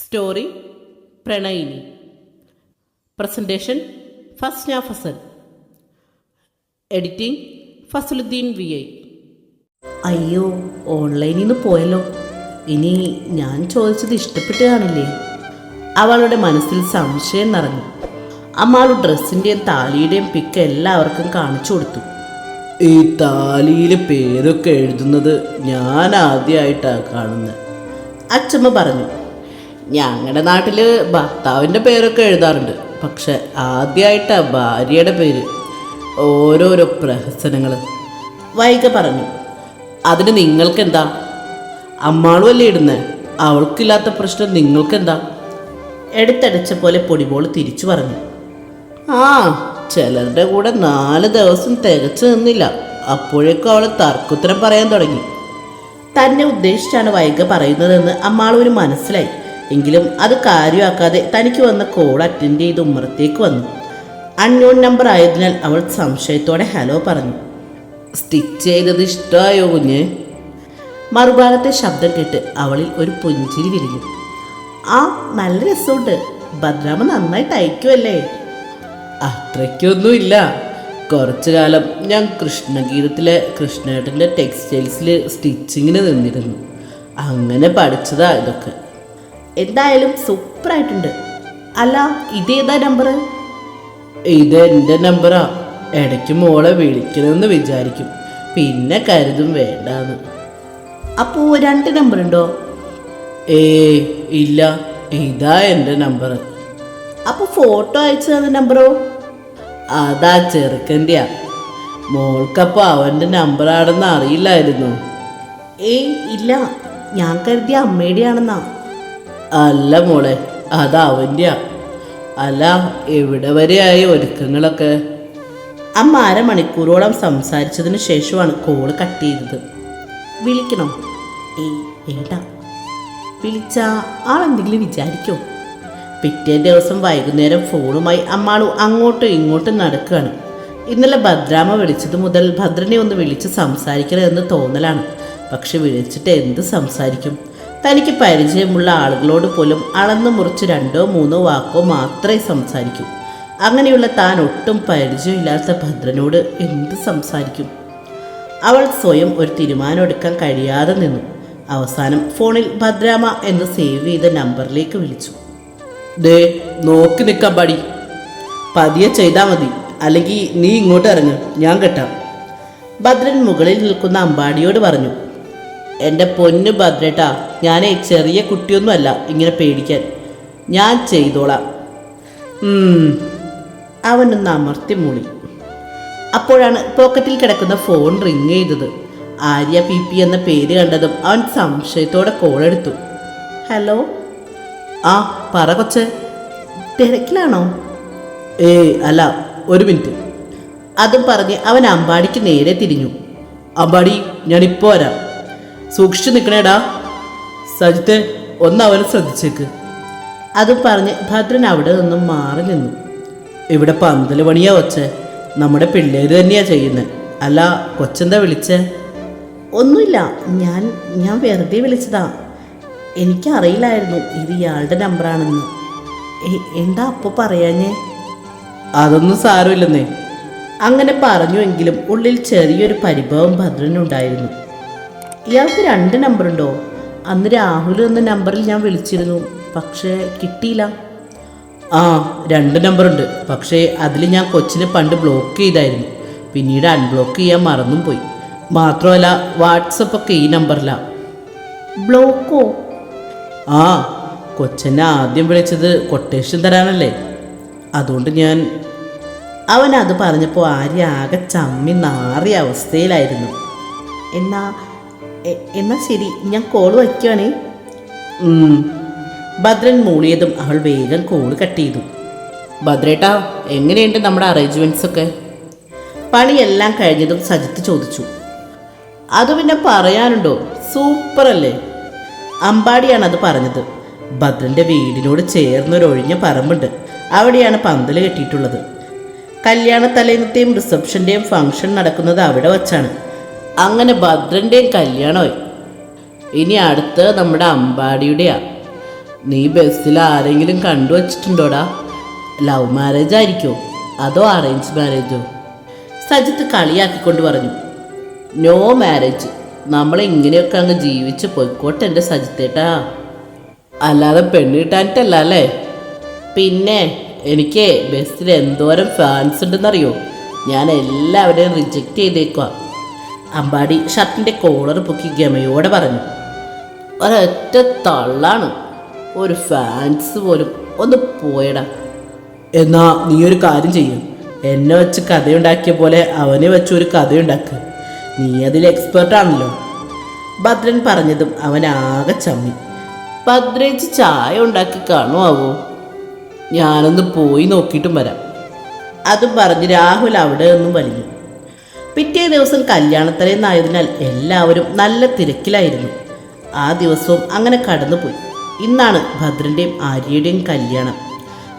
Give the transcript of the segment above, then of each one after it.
Story പ്രണയിനി. Presentation Fasna Fasal editing Fasaludheen V I. അയ്യോ ഓൺലൈനിൽ നിന്ന് പോയല്ലോ. ഇനി ഞാൻ ചോദിച്ചത് ഇഷ്ടപ്പെട്ട് കാണില്ലേ അവളുടെ മനസ്സിൽ സംശയം നിറഞ്ഞു. അമ്മാളു ഡ്രസ്സിന്റെയും താലിയുടെയും പിക്ക് എല്ലാവർക്കും കാണിച്ചു കൊടുത്തു. ഈ താലിയിൽ പേരൊക്കെ എഴുതുന്നത് ഞാൻ ആദ്യമായിട്ടാണ് കാണുന്നത് അച്ചമ്മ പറഞ്ഞു ഞങ്ങളുടെ നാട്ടിൽ ഭർത്താവിന്റെ പേരൊക്കെ എഴുതാറുണ്ട്. പക്ഷെ ആദ്യമായിട്ടാണ് ഭാര്യയുടെ പേര്. ഓരോരോ പ്രഹസനങ്ങൾ വൈക പറഞ്ഞു അതിന് നിങ്ങൾക്കെന്താ? അമ്മാളും അല്ലേ ഇടുന്നത് അവൾക്കില്ലാത്ത പ്രശ്നം നിങ്ങൾക്കെന്താ? എടുത്തടച്ച പോലെ പൊടിപോൾ തിരിച്ചു പറഞ്ഞു ആ ചിലരുടെ കൂടെ നാല് ദിവസം തികച്ചു നിന്നില്ല. അപ്പോഴേക്കും അവൾ തർക്കുത്തരം പറയാൻ തുടങ്ങി. തന്നെ ഉദ്ദേശിച്ചാണ് വൈക പറയുന്നതെന്ന് അമ്മാളൊരു മനസ്സിലായി. എങ്കിലും അത് കാര്യമാക്കാതെ തനിക്ക് വന്ന കോൾ അറ്റൻഡ് ചെയ്ത് ഉമ്മറത്തേക്ക് വന്നു. അൺനോൺ നമ്പർ ആയതിനാൽ അവൾ സംശയത്തോടെ ഹലോ പറഞ്ഞു. സ്റ്റിച്ച് ചെയ്തത് ഇഷ്ടമായോ കുഞ്ഞ്? മറുഭാഗത്തെ ശബ്ദം കേട്ട് അവളിൽ ഒരു പുഞ്ചിരി വിരിഞ്ഞു. ആ നല്ല രസമുണ്ട്. ഭദ്രാമ നന്നായി തയ്ക്കുമല്ലേ അത്രയ്ക്കൊന്നുമില്ല. കുറച്ചു കാലം ഞാൻ കൃഷ്ണഗീതത്തിലെ കൃഷ്ണേട്ടന്റെ ടെക്സ്റ്റൈൽസിൽ സ്റ്റിച്ചിങ്ങിന് നിന്നിരുന്നു. അങ്ങനെ പഠിച്ചതാ ഇതൊക്കെ. എന്തായാലും സൂപ്പറായിട്ടുണ്ട് അല്ല ഇതേതാ നമ്പർ ഇത് എന്റെ നമ്പറാ ഇടയ്ക്ക് മോളെ വിളിക്കണമെന്ന് വിചാരിക്കും. പിന്നെ കരുതും വേണ്ടാന്ന്. അപ്പോൾ രണ്ട് നമ്പർ ഉണ്ടോ? ഏ ഇല്ല. ഇതാ എന്റെ നമ്പർ അപ്പോൾ ഫോട്ടോ അയച്ചു തന്ന നമ്പറോ അതാ ചെറുക്കന്റെയാ. മോൾക്കപ്പോൾ അവന്റെ നമ്പറാണെന്ന് അറിയില്ലായിരുന്നു. ഏയ് ഇല്ല. ഞാൻ കരുതിയ അമ്മയുടെയാണെന്നാ. അല്ല മോളെ അത് അവന്റെയാ അല്ല എവിടെ വരെയായി ഒരുക്കങ്ങളൊക്കെ? അമ്മ അരമണിക്കൂറോളം സംസാരിച്ചതിന് ശേഷമാണ് കോൾ കട്ട് ചെയ്തത്. വിളിക്കണോ? ഏയ് വേണ്ട. വിളിച്ച ആളെന്തെങ്കിലും വിചാരിക്കോ? പിറ്റേ ദിവസം വൈകുന്നേരം ഫോണുമായി അമ്മാളു അങ്ങോട്ടും ഇങ്ങോട്ടും നടക്കുകയാണ്. ഇന്നലെ ഭദ്രാമ വിളിച്ചത് മുതൽ ഭദ്രനെ ഒന്ന് വിളിച്ച് സംസാരിക്കണമെന്ന് തോന്നലാണ്. പക്ഷെ വിളിച്ചിട്ട് എന്ത് സംസാരിക്കും? തനിക്ക് പരിചയമുള്ള ആളുകളോട് പോലും അളന്നു മുറിച്ച് രണ്ടോ മൂന്നോ വാക്കോ മാത്രമേ സംസാരിക്കൂ. അങ്ങനെയുള്ള താൻ ഒട്ടും പരിചയമില്ലാത്ത ഭദ്രനോട് എന്ത് സംസാരിക്കും? അവൾ സ്വയം ഒരു തീരുമാനം എടുക്കാൻ കഴിയാതെ നിന്നു. അവസാനം ഫോണിൽ ഭദ്രാമ എന്ന് സേവ് ചെയ്ത നമ്പറിലേക്ക് വിളിച്ചു. ദേ നോക്കി നിൽക്കാൻ പാടി. പതിയെ ചെയ്താൽ മതി. അല്ലെങ്കിൽ നീ ഇങ്ങോട്ട് ഇറങ്ങ്. ഞാൻ കെട്ടാം. ഭദ്രൻ മുകളിൽ നിൽക്കുന്ന അമ്പാടിയോട് പറഞ്ഞു. എന്റെ പൊന്ന് ഭദ്രേട്ടാ ഞാൻ ചെറിയ കുട്ടിയൊന്നുമല്ല ഇങ്ങനെ പേടിക്കാൻ. ഞാൻ ചെയ്തോളാം. അവനൊന്ന് അമർത്തി മൂളി. അപ്പോഴാണ് പോക്കറ്റിൽ കിടക്കുന്ന ഫോൺ റിങ് ചെയ്തത്. ആര്യ പി പി എന്ന പേര് കണ്ടതും അവൻ സംശയത്തോടെ കോളെടുത്തു ഹലോ? ആ പറ കൊച്ചേ. തിരക്കിലാണോ? ഏ അല്ല ഒരു മിനിറ്റ്. അതും പറഞ്ഞ് അവൻ അമ്പാടിക്ക് നേരെ തിരിഞ്ഞു. അമ്പാടി ഞാൻ ഇപ്പോൾ വരാം. സൂക്ഷിച്ചു നിൽക്കണേടാ സജിത്തെ ഒന്ന് അവനെ ശ്രദ്ധിച്ചേക്ക്. അത് പറഞ്ഞ് ഭദ്രൻ അവിടെ നിന്നും മാറി നിന്നു. ഇവിടെ പന്തൽ പണിയാ വച്ചേ നമ്മുടെ പിള്ളേര് തന്നെയാ ചെയ്യുന്നത് അല്ല കൊച്ചെന്താ വിളിച്ചേ? ഒന്നുമില്ല ഞാൻ ഞാൻ വെറുതെ വിളിച്ചതാ. എനിക്കറിയില്ലായിരുന്നു ഇത് ഇയാളുടെ നമ്പറാണെന്ന്. എന്താ അപ്പോൾ പറയാഞ്ഞേ? അതൊന്നും സാരമില്ലെന്നേ. അങ്ങനെ പറഞ്ഞുവെങ്കിലും ഉള്ളിൽ ചെറിയൊരു പരിഭവം ഭദ്രനുണ്ടായിരുന്നു. ഇയാൾക്ക് രണ്ട് നമ്പറുണ്ടോ? അന്ന് രാഹുൽ എന്ന നമ്പറിൽ ഞാൻ വിളിച്ചിരുന്നു പക്ഷേ കിട്ടിയില്ല. ആ രണ്ട് നമ്പറുണ്ട് പക്ഷേ അതിൽ ഞാൻ കൊച്ചിനെ പണ്ട് ബ്ലോക്ക് ചെയ്തായിരുന്നു. പിന്നീട് അൺബ്ലോക്ക് ചെയ്യാൻ മറന്നും പോയി. മാത്രമല്ല വാട്സപ്പൊക്കെ ഈ നമ്പറിലാണ് ബ്ലോക്കോ? ആ കൊച്ചനെ ആദ്യം വിളിച്ചത് കൊട്ടേഷൻ തരാനല്ലേ. അതുകൊണ്ട് ഞാൻ അവൻ അത് പറഞ്ഞപ്പോൾ ആര്യ ആകെ ചമ്മി നാറിയ അവസ്ഥയിലായിരുന്നു. എന്നാ എ- എന്നാ ശരി ഞാൻ കോൾ വയ്ക്കുവാണേ. ഭദ്രൻ മൂളിയതും അവൾ വേഗം കോൾ കട്ട് ചെയ്തു. ഭദ്രേട്ടാ എങ്ങനെയുണ്ട് നമ്മുടെ അറേഞ്ച്മെന്റ്സ് ഒക്കെ? പണിയെല്ലാം കഴിഞ്ഞതും സജിത്ത് ചോദിച്ചു. അത് പിന്നെ പറയാനുണ്ടോ? സൂപ്പറല്ലേ? അമ്പാടിയാണ് അത് പറഞ്ഞത്. ഭദ്രന്റെ വീടിനോട് ചേർന്നൊരു ഒഴിഞ്ഞ പറമ്പുണ്ട്. അവിടെയാണ് പന്തൽ കെട്ടിയിട്ടുള്ളത്. കല്യാണ തലേന്നത്തെയും റിസപ്ഷന്റെയും ഫംഗ്ഷൻ നടക്കുന്നത് അവിടെ വച്ചാണ്. അങ്ങനെ ഭദ്രന്റെയും കല്യാണമായി. ഇനി അടുത്ത് നമ്മുടെ അമ്പാടിയുടെയാ. നീ ബസ്സിൽ ആരെങ്കിലും കണ്ടു വച്ചിട്ടുണ്ടോടാ? Love marriage ആയിരിക്കോ? അതോ അറേഞ്ച് മാരേജോ സജിത്ത് കളിയാക്കിക്കൊണ്ട് പറഞ്ഞു. നോ മാരേജ് നമ്മൾ ഇങ്ങനെയൊക്കെ അങ്ങ് ജീവിച്ച് പോയിക്കോട്ടെ എന്റെ സജിത്തേട്ടാ. അല്ലാതെ പെണ്ണ് കിട്ടാനിട്ടല്ല അല്ലേ? പിന്നെ എനിക്ക് ബസ്സിൽ എന്തോരം ഫാൻസ് ഉണ്ടെന്നറിയോ? ഞാൻ എല്ലാവരെയും റിജക്റ്റ് ചെയ്തേക്കുക അമ്പാടി ഷർട്ടിന്റെ കോളർ പൊക്കി ഗമയോടെ പറഞ്ഞു ഒരൊറ്റ തള്ളാണ്. ഒരു ഫാൻസ് പോലും ഒന്ന് പോയടാ. എന്നാ നീ ഒരു കാര്യം ചെയ്യും. എന്നെ വെച്ച് കഥയുണ്ടാക്കിയ പോലെ അവനെ വെച്ച് ഒരു കഥയുണ്ടാക്കുക നീ അതിൽ എക്സ്പേർട്ടാണല്ലോ ഭദ്രൻ പറഞ്ഞതും അവൻ ആകെ ചമ്മി. ഭദ്രേച്ച് ചായ ഉണ്ടാക്കി കാണുമാവോ? ഞാനൊന്ന് പോയി നോക്കിയിട്ടും വരാം. അതും പറഞ്ഞ് രാഹുൽ അവിടെ നിന്നും വലിഞ്ഞു. പിറ്റേ ദിവസം കല്യാണത്തലേന്നായതിനാൽ എല്ലാവരും നല്ല തിരക്കിലായിരുന്നു. ആ ദിവസവും അങ്ങനെ കടന്നുപോയി. ഇന്നാണ് ഭദ്രന്റെയും ആര്യയുടെയും കല്യാണം.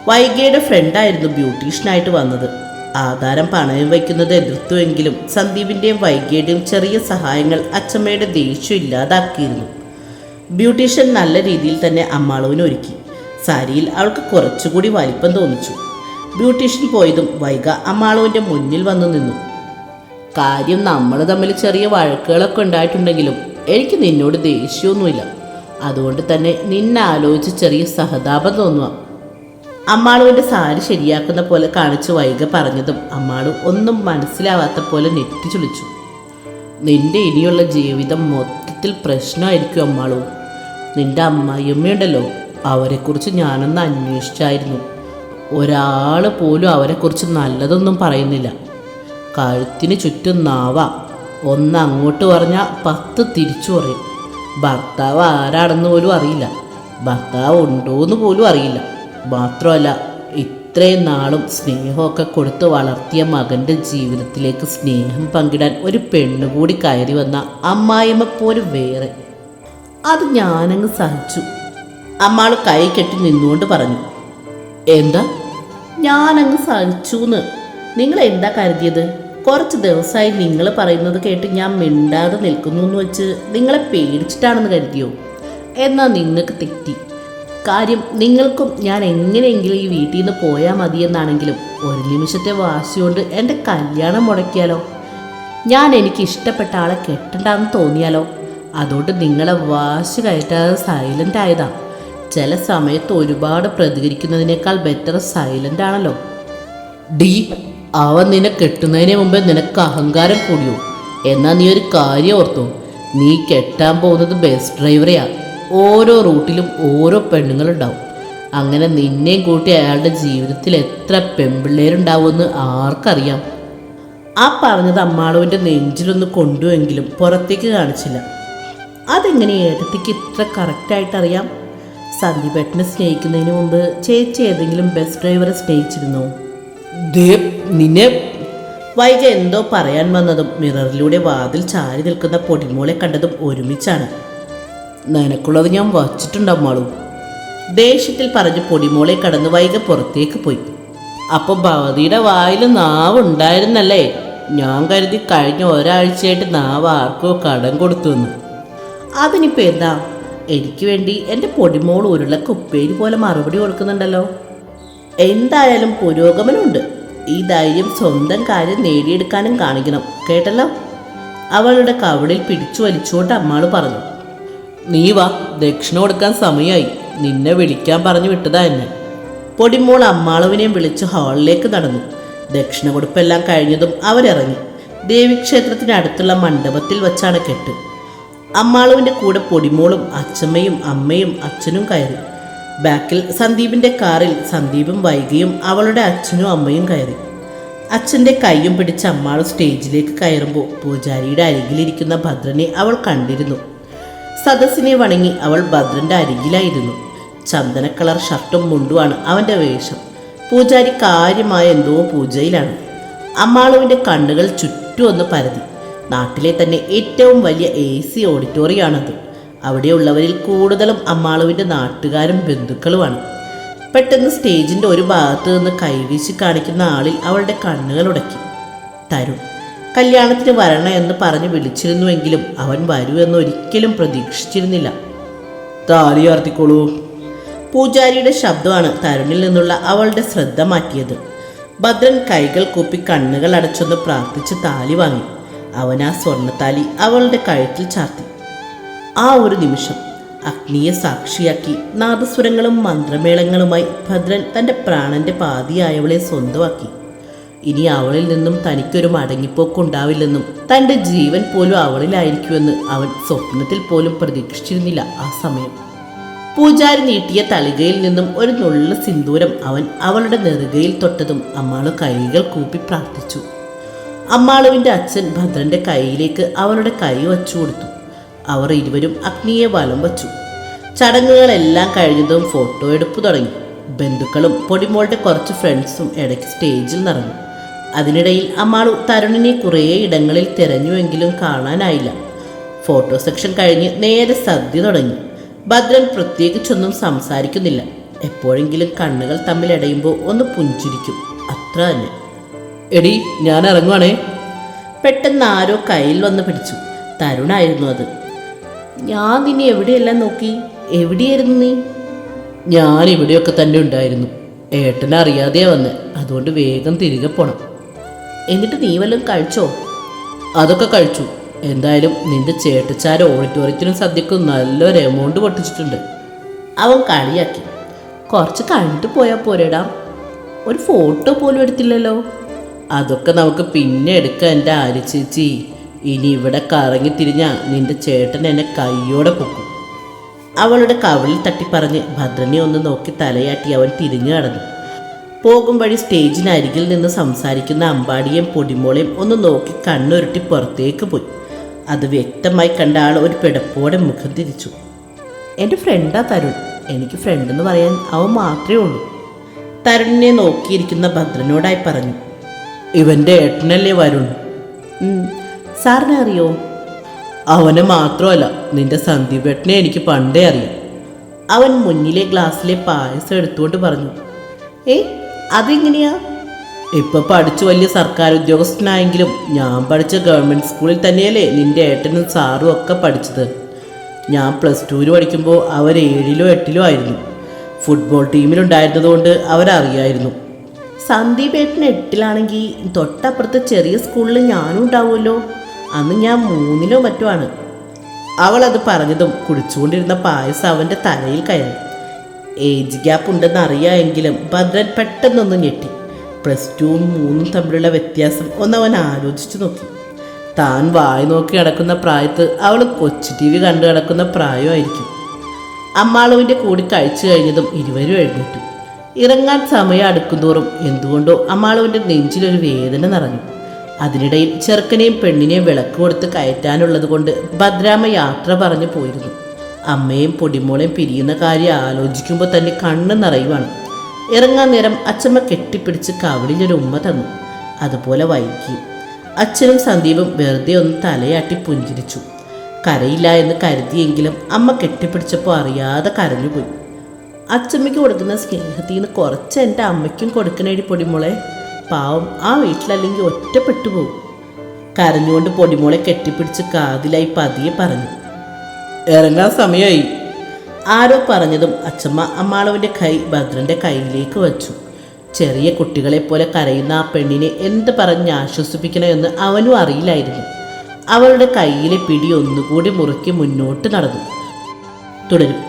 വൈഗയുടെ ഫ്രണ്ടായിരുന്നു ബ്യൂട്ടീഷ്യനായിട്ട് വന്നത്. ആധാരം പണയം വയ്ക്കുന്നത് എതിർത്തുവെങ്കിലും സന്ദീപിന്റെയും വൈഗയുടെയും ചെറിയ സഹായങ്ങൾ അച്ചമ്മയുടെ ദേഷ്യം ഇല്ലാതാക്കിയിരുന്നു. ബ്യൂട്ടീഷ്യൻ നല്ല രീതിയിൽ തന്നെ അമ്മാളുവിന് ഒരുക്കി. സാരിയിൽ അവൾക്ക് കുറച്ചുകൂടി വലിപ്പം തോന്നിച്ചു. ബ്യൂട്ടീഷ്യൻ പോയതും വൈഗ അമ്മാളുവിന്റെ മുന്നിൽ വന്നു നിന്നു. കാര്യം നമ്മൾ തമ്മിൽ ചെറിയ വഴക്കുകളൊക്കെ ഉണ്ടായിട്ടുണ്ടെങ്കിലും എനിക്ക് നിന്നോട് ദേഷ്യമൊന്നുമില്ല. അതുകൊണ്ട് തന്നെ നിന്നെ ആലോചിച്ച് ചെറിയ സഹതാപം തോന്നുക. അമ്മാളുവിന്റെ സാരി ശരിയാക്കുന്ന പോലെ കാണിച്ച് വൈകി പറഞ്ഞതും അമ്മാളു ഒന്നും മനസ്സിലാവാത്ത പോലെ നെറ്റി ചുളിച്ചു നിന്റെ ഇനിയുള്ള ജീവിതം മൊത്തത്തിൽ പ്രശ്നമായിരിക്കും അമ്മാളു. നിന്റെ അമ്മായിയമ്മയുണ്ടല്ലോ അവരെക്കുറിച്ച് ഞാനൊന്ന് അന്വേഷിച്ചായിരുന്നു. ഒരാൾ പോലും അവരെക്കുറിച്ച് നല്ലതൊന്നും പറയുന്നില്ല. കഴുത്തിന് ചുറ്റും നാവ. ഒന്ന് അങ്ങോട്ട് പറഞ്ഞാൽ പത്ത് തിരിച്ചു പറയും. ഭർത്താവ് ആരാണെന്ന് പോലും അറിയില്ല. ഭർത്താവ് ഉണ്ടോയെന്ന് പോലും അറിയില്ല. മാത്രമല്ല ഇത്രയും നാളും സ്നേഹമൊക്കെ കൊടുത്ത് വളർത്തിയ മകന്റെ ജീവിതത്തിലേക്ക് സ്നേഹം പങ്കിടാൻ ഒരു പെണ്ണ് കൂടി കയറി വന്ന അമ്മായിമ്മ പോലും വേറെ. അത് ഞാനങ്ങ് സഹിച്ചു. അമ്മാൾ കൈ കെട്ടി നിന്നുകൊണ്ട് പറഞ്ഞു എന്താ? ഞാനങ്ങ് സഹിച്ചു എന്ന് നിങ്ങൾ എന്താ കരുതിയത്? കുറച്ച് ദിവസമായി നിങ്ങൾ പറയുന്നത് കേട്ട് ഞാൻ മിണ്ടാതെ നിൽക്കുന്നു എന്ന് വെച്ച് നിങ്ങളെ പേടിച്ചിട്ടാണെന്ന് കരുതിയോ? എന്നാൽ നിങ്ങൾക്ക് തെറ്റി. കാര്യം നിങ്ങൾക്കും ഞാൻ എങ്ങനെയെങ്കിലും ഈ വീട്ടിൽ നിന്ന് പോയാൽ മതിയെന്നാണെങ്കിലും ഒരു നിമിഷത്തെ വാശിയോണ്ട് എന്റെ കല്യാണം മുടക്കിയാലോ? ഞാൻ എനിക്ക് ഇഷ്ടപ്പെട്ട ആളെ കെട്ടണ്ടെന്ന് തോന്നിയാലോ? അതുകൊണ്ട് നിങ്ങളെ വാശി കയറ്റാതെ സൈലന്റ് ആയതാ. ചില സമയത്ത് ഒരുപാട് പ്രതികരിക്കുന്നതിനേക്കാൾ ബെറ്റർ സൈലന്റ് ആണല്ലോ. ഡി അവൻ നിന്നെ കെട്ടുന്നതിന് മുമ്പേ നിനക്ക് അഹങ്കാരം കൂടിയോ? എന്നാൽ നീ ഒരു കാര്യം ഓർത്തു. നീ കെട്ടാൻ പോകുന്നത് ബസ് ഡ്രൈവറെയാ ഓരോ റൂട്ടിലും ഓരോ പെണ്ണുങ്ങളുണ്ടാവും. അങ്ങനെ നിന്നെയും കൂട്ടി അയാളുടെ ജീവിതത്തിൽ എത്ര പെൺപിള്ളേരുണ്ടാവുമെന്ന് ആർക്കറിയാം? ആ പറഞ്ഞത് അമ്മാളുവിന്റെ നെഞ്ചിലൊന്ന് കൊണ്ടുവെങ്കിലും പുറത്തേക്ക് കാണിച്ചില്ല. അതെങ്ങനെ ഏട്ടത്തിക്ക് ഇത്ര കറക്റ്റായിട്ട് അറിയാം? സന്ദീപേട്ടനെ സ്നേഹിക്കുന്നതിന് മുമ്പ് ചേച്ചി ഏതെങ്കിലും ബസ് ഡ്രൈവറെ സ്നേഹിച്ചിരുന്നോ? നിന്നെ വൈകി എന്തോ പറയാൻ വന്നതും മിററിലൂടെ വാതിൽ ചാരി നിൽക്കുന്ന പൊടിമോളെ കണ്ടതും ഒരുമിച്ചാണ്. നിനക്കുള്ളത് ഞാൻ വച്ചിട്ടുണ്ടാവും അമ്മാളു. ദേഷ്യത്തിൽ പറഞ്ഞ് പൊടിമോളെ കടന്ന് വൈക പുറത്തേക്ക് പോയി. അപ്പൊ ഭവതിയുടെ വായിൽ നാവ് ഉണ്ടായിരുന്നല്ലേ? ഞാൻ കരുതി കഴിഞ്ഞ ഒരാഴ്ചയായിട്ട് നാവ് ആർക്കോ കടം കൊടുത്തു എന്ന്. അതിനിപ്പോ എന്താ? എനിക്ക് വേണ്ടി എന്റെ പൊടിമോൾ ഉരുളക്കുപ്പേരി പോലെ മറുപടി കൊടുക്കുന്നുണ്ടല്ലോ. എന്തായാലും പുരോഗമനമുണ്ട്. ഈ ധൈര്യം സ്വന്തം കാര്യം നേടിയെടുക്കാനും കാണിക്കണം. കേട്ടല്ലോ? അവളുടെ കവളിൽ പിടിച്ചു വലിച്ചുകൊണ്ട് അമ്മാൾ പറഞ്ഞു നീ വാ ദക്ഷിണ കൊടുക്കാൻ സമയമായി നിന്നെ വിളിക്കാൻ പറഞ്ഞു വിട്ടതാ എന്നെ. പൊടിമോൾ അമ്മാളുവിനെയും വിളിച്ച് ഹാളിലേക്ക് നടന്നു. ദക്ഷിണ കൊടുപ്പെല്ലാം കഴിഞ്ഞതും അവരിറങ്ങി. ദേവിക്ഷേത്രത്തിനടുത്തുള്ള മണ്ഡപത്തിൽ വച്ചാണ് കെട്ട്. അമ്മാളുവിന്റെ കൂടെ പൊടിമോളും അച്ഛമ്മയും അമ്മയും അച്ഛനും കയറി. ബാക്കിൽ സന്ദീപിന്റെ കാറിൽ സന്ദീപും വൈകിയും അവളുടെ അച്ഛനും അമ്മയും കയറി. അച്ഛന്റെ കൈയും പിടിച്ച് അമ്മാൾ സ്റ്റേജിലേക്ക് കയറുമ്പോൾ പൂജാരിയുടെ അരികിലിരിക്കുന്ന ഭദ്രനെ അവൾ കണ്ടിരുന്നു. സദസ്സിനെ വണങ്ങി അവൾ ഭദ്രന്റെ അരികിലായിരുന്നു. ചന്ദന കളർ ഷർട്ടും മുണ്ടുമാണ് അവന്റെ വേഷം. പൂജാരി കാര്യമായ എന്തോ പൂജയിലാണ്. അമ്മാളുവിന്റെ കണ്ണുകൾ ചുറ്റും ഒന്ന് പരതി. നാട്ടിലെ തന്നെ ഏറ്റവും വലിയ എ സി ഓഡിറ്റോറിയമാണത് അവിടെയുള്ളവരിൽ കൂടുതലും അമ്മാളുവിന്റെ നാട്ടുകാരും ബന്ധുക്കളുമാണ്. പെട്ടെന്ന് സ്റ്റേജിന്റെ ഒരു ഭാഗത്ത് നിന്ന് കൈവീശി കാണിക്കുന്ന ആളിൽ അവളുടെ കണ്ണുകൾ ഉടക്കി. തരുൺ കല്യാണത്തിന് വരണം എന്ന് പറഞ്ഞ് വിളിച്ചിരുന്നുവെങ്കിലും അവൻ വരൂ എന്ന് ഒരിക്കലും പ്രതീക്ഷിച്ചിരുന്നില്ല. താലി ആർത്തിക്കോളൂ. പൂജാരിയുടെ ശബ്ദമാണ് തരുണിൽ നിന്നുള്ള അവളുടെ ശ്രദ്ധ മാറ്റിയത്. ഭദ്രൻ കൈകൾ കൂപ്പി കണ്ണുകൾ അടച്ചൊന്ന് പ്രാർത്ഥിച്ച് താലി വാങ്ങി. അവൻ ആ സ്വർണത്താലി അവളുടെ കഴുത്തിൽ ചാർത്തി. ആ ഒരു നിമിഷം അഗ്നിയെ സാക്ഷിയാക്കി നാദസ്വരങ്ങളും മന്ത്രമേളങ്ങളുമായി ഭദ്രൻ തന്റെ പ്രാണന്റെ പാതിയായവളെ സ്വന്തമാക്കി. ഇനി അവളിൽ നിന്നും തനിക്കൊരു മടങ്ങിപ്പോക്കുണ്ടാവില്ലെന്നും തന്റെ ജീവൻ പോലും അവളിലായിരിക്കുമെന്ന് അവൻ സ്വപ്നത്തിൽ പോലും പ്രതീക്ഷിച്ചിരുന്നില്ല ആ സമയം. പൂജാരി നീട്ടിയ തളികയിൽ നിന്നും ഒരു നുള്ള സിന്ദൂരം അവൻ അവളുടെ നെറുകയിൽ തൊട്ടതും അമ്മാൾ കൈകൾ കൂപ്പി പ്രാർത്ഥിച്ചു. അമ്മാളുവിന്റെ അച്ഛൻ ഭദ്രന്റെ കൈയിലേക്ക് അവളുടെ കൈ വച്ചു കൊടുത്തു അവർ ഇരുവരും അഗ്നിയെ വലം വച്ചു. ചടങ്ങുകളെല്ലാം കഴിഞ്ഞതും ഫോട്ടോ എടുപ്പ് തുടങ്ങി. ബന്ധുക്കളും പൊടിമോളുടെ കുറച്ച് ഫ്രണ്ട്സും ഇടയ്ക്ക് സ്റ്റേജിൽ നിറഞ്ഞു. അതിനിടയിൽ അമ്മാളു തരുണിനെ കുറേ ഇടങ്ങളിൽ തിരഞ്ഞുവെങ്കിലും കാണാനായില്ല. ഫോട്ടോ സെക്ഷൻ കഴിഞ്ഞ് നേരെ സദ്യ തുടങ്ങി. ഭദ്രൻ പ്രത്യേകിച്ചൊന്നും സംസാരിക്കുന്നില്ല. എപ്പോഴെങ്കിലും കണ്ണുകൾ തമ്മിൽ ഇടയുമ്പോൾ ഒന്ന് പുഞ്ചിരിക്കും. അത്ര തന്നെ. എടി ഞാൻ ഇറങ്ങുവാണേ. പെട്ടെന്ന് ആരോ കയ്യിൽ വന്ന് പിടിച്ചു. തരുണായിരുന്നു അത്. ഞാൻ നിന്നെ എവിടെയെല്ലാം നോക്കി? എവിടെയായിരുന്നു നീ? ഞാൻ ഇവിടെയൊക്കെ തന്നെ ഉണ്ടായിരുന്നു. ഏട്ടനെ അറിയാതെയാ വന്ന്. അതുകൊണ്ട് വേഗം തിരികെ പോണം. എന്നിട്ട് നീ വല്ലതും കഴിച്ചോ? അതൊക്കെ കഴിച്ചു. എന്തായാലും നിന്റെ ചേട്ടച്ചാര ഓഡിറ്റോറിയത്തിനും സദ്യക്ക് നല്ലൊരു എമൗണ്ട് പൊട്ടിച്ചിട്ടുണ്ട്. അവൻ കളിയാക്കി. കുറച്ച് കഴിഞ്ഞിട്ട് പോയാൽ പോരേടാ. ഒരു ഫോട്ടോ പോലും എടുത്തില്ലല്ലോ. അതൊക്കെ നമുക്ക് പിന്നെ എടുക്കാം എന്റെ ആര്യ ചേച്ചി ഇനി ഇവിടെ കറങ്ങി തിരിഞ്ഞ നിന്റെ ചേട്ടൻ എന്നെ കൈയോടെ പൊക്കും. അവളുടെ കവിളിൽ തട്ടിപ്പറഞ്ഞ് ഭദ്രനെ ഒന്ന് നോക്കി തലയാട്ടി അവൻ തിരിഞ്ഞു കടന്നു പോകും വഴി സ്റ്റേജിനരികിൽ നിന്ന് സംസാരിക്കുന്ന അമ്പാടിയും പൊടിമോളെയും ഒന്ന് നോക്കി കണ്ണുരുട്ടി പുറത്തേക്ക് പോയി. അത് വ്യക്തമായി കണ്ട ആൾ ഒരു പിടപ്പോടെ മുഖം തിരിച്ചു. എന്റെ ഫ്രണ്ടാ തരുൺ. എനിക്ക് ഫ്രണ്ട് എന്ന് പറയാൻ അവൻ മാത്രമേ ഉള്ളൂ. തരുണിനെ നോക്കിയിരിക്കുന്ന ഭദ്രനോടായി പറഞ്ഞു. ഇവന്റെ ഏട്ടനല്ലേ വരുൺ? "ഉം, സാറിനെ അറിയോ? അവനെ മാത്രമല്ല നിന്റെ സന്ദീപേട്ടനെ എനിക്ക് പണ്ടേ അറിയാം. അവൻ മുന്നിലെ ഗ്ലാസ്സിലെ പായസം എടുത്തുകൊണ്ട് പറഞ്ഞു ഏ അതെങ്ങനെയാ? ഇപ്പൊ പഠിച്ചു വലിയ സർക്കാർ ഉദ്യോഗസ്ഥനായെങ്കിലും ഞാൻ പഠിച്ച ഗവൺമെന്റ് സ്കൂളിൽ തന്നെയല്ലേ നിന്റെ ഏട്ടനും സാറും ഒക്കെ പഠിച്ചത്. ഞാൻ പ്ലസ് ടുവിന് പഠിക്കുമ്പോൾ അവർ ഏഴിലോ എട്ടിലോ ആയിരുന്നു. ഫുട്ബോൾ ടീമിലുണ്ടായിരുന്നതുകൊണ്ട് അവരറിയായിരുന്നു. സന്ദീപ് ഏട്ടൻ എട്ടിലാണെങ്കിൽ തൊട്ടപ്പുറത്തെ ചെറിയ സ്കൂളിൽ ഞാനും ഉണ്ടാവുമല്ലോ. അന്ന് ഞാൻ മൂന്നിലോ മറ്റോ ആണ്. അവൾ അത് പറഞ്ഞതും കുടിച്ചുകൊണ്ടിരുന്ന പായസം അവന്റെ തലയിൽ കയറി. ഏജ് ഗ്യാപ്പ് ഉണ്ടെന്ന് അറിയാമെങ്കിലും ഭദ്രൻ പെട്ടെന്നൊന്ന് ഞെട്ടി. പ്ലസ് ടുവും മൂന്നും തമ്മിലുള്ള വ്യത്യാസം ഒന്ന് ഒന്നവൻ ആലോചിച്ചു നോക്കി. താൻ വായി നോക്കി കിടക്കുന്ന പ്രായത്ത് അവൾ കൊച്ചു ടി വി കണ്ടു കിടക്കുന്ന പ്രായമായിരിക്കും. അമ്മാളുവിന്റെ കൂടി കഴിച്ചു കഴിഞ്ഞതും ഇരുവരും എഴുന്നേറ്റു. ഇറങ്ങാൻ സമയം അടുക്കുന്തോറും എന്തുകൊണ്ടോ അമ്മാളുവിന്റെ നെഞ്ചിലൊരു വേദന നിറഞ്ഞു. അതിനിടയിൽ ചെറുക്കനെയും പെണ്ണിനെയും വിളക്ക് കൊടുത്ത് കയറ്റാനുള്ളത് കൊണ്ട് ഭദ്രാമ യാത്ര പറഞ്ഞു പോയിരുന്നു. അമ്മയും പൊടിമോളെയും പിരിയുന്ന കാര്യം ആലോചിക്കുമ്പോൾ തന്നെ കണ്ണ് നിറയുവാണ്. ഇറങ്ങാൻ നേരം അച്ഛമ്മ കെട്ടിപ്പിടിച്ച് കവളിലൊരു ഉമ്മ തന്നു. അതുപോലെ വൈകി. അച്ഛനും സന്ദീപും വെറുതെ ഒന്ന് തലയാട്ടി പുഞ്ചിരിച്ചു. കരയില്ല എന്ന് കരുതിയെങ്കിലും അമ്മ കെട്ടിപ്പിടിച്ചപ്പോൾ അറിയാതെ കരഞ്ഞുപോയി. അച്ചമ്മയ്ക്ക് കൊടുക്കുന്ന സ്നേഹത്തിൽ നിന്ന് കുറച്ച് എന്റെ അമ്മയ്ക്കും കൊടുക്കണേടി പൊടിമോളെ. പാവം ആ വീട്ടിലല്ലെങ്കിൽ ഒറ്റപ്പെട്ടു പോകും കരഞ്ഞുകൊണ്ട് പൊടിമോളെ കെട്ടിപ്പിടിച്ച് കാതിലായി പതിയെ പറഞ്ഞു. ഇറങ്ങാൻ സമയമായി ആരോ പറഞ്ഞതും അച്ഛമ്മ അമ്മാളവന്റെ കൈ ഭദ്രന്റെ കയ്യിലേക്ക് വച്ചു. ചെറിയ കുട്ടികളെ പോലെ കരയുന്ന ആ പെണ്ണിനെ എന്ത് പറഞ്ഞ് ആശ്വസിപ്പിക്കണമെന്ന് അവനും അറിയില്ലായിരുന്നു. അവളുടെ കയ്യിലെ പിടി ഒന്നുകൂടി മുറുക്കി മുന്നോട്ട് നടന്നു. തുടരും.